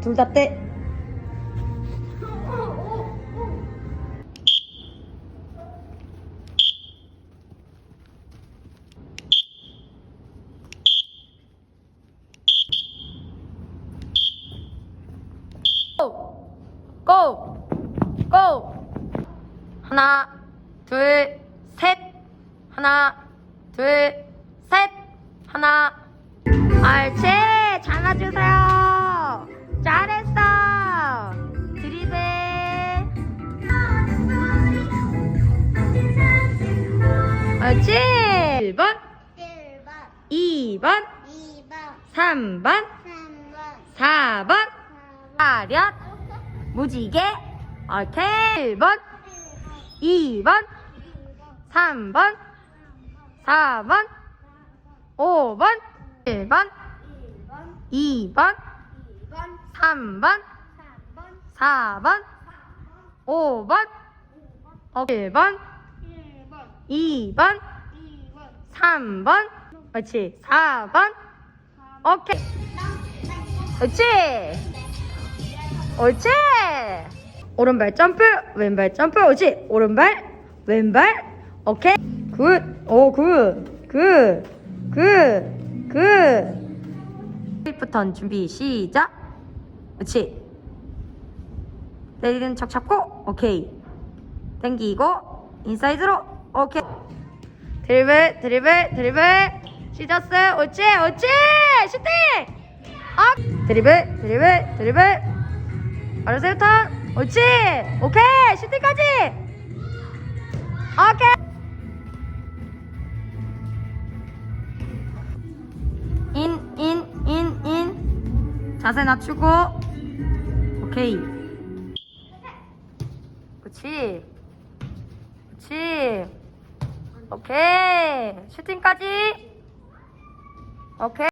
둘 다 떼. 고! 하나, 둘, 셋. 하나, 둘, 셋. 하나. 옳지! 잘라주세요. 옳지! 1번, 1번, 2번, 2번, 3번, 3번, 4번. 4번, 화력. 무지개. 오케이. 1번, 2번, 3번, 4번, 5번, 1번, 2번, 3번, 4번, 5번, 1번, 2번, 3번, 그렇지, 4번, 오케이. 그렇지. 옳지. 오른발 점프, 왼발 점프, 옳지. 오른발, 왼발, 오케이. 굿, 오, 굿, 굿, 굿, 굿. 부턴 준비 시작. 그렇지. 내리는 척 잡고, 오케이. 당기고, 인사이드로, 오케이. 드리블, 드리블, 드리블. 시저스, 옳지, 옳지. 슈팅. 업. 드리블, 드리블, 드리블. 알았어요, 턴. 옳지. 오케이. 슈팅까지. 오케이. 인, 인, 인, 인. 자세 낮추고. 오케이. 그렇지. 그렇지. 오케이. 슈팅까지. 오케이.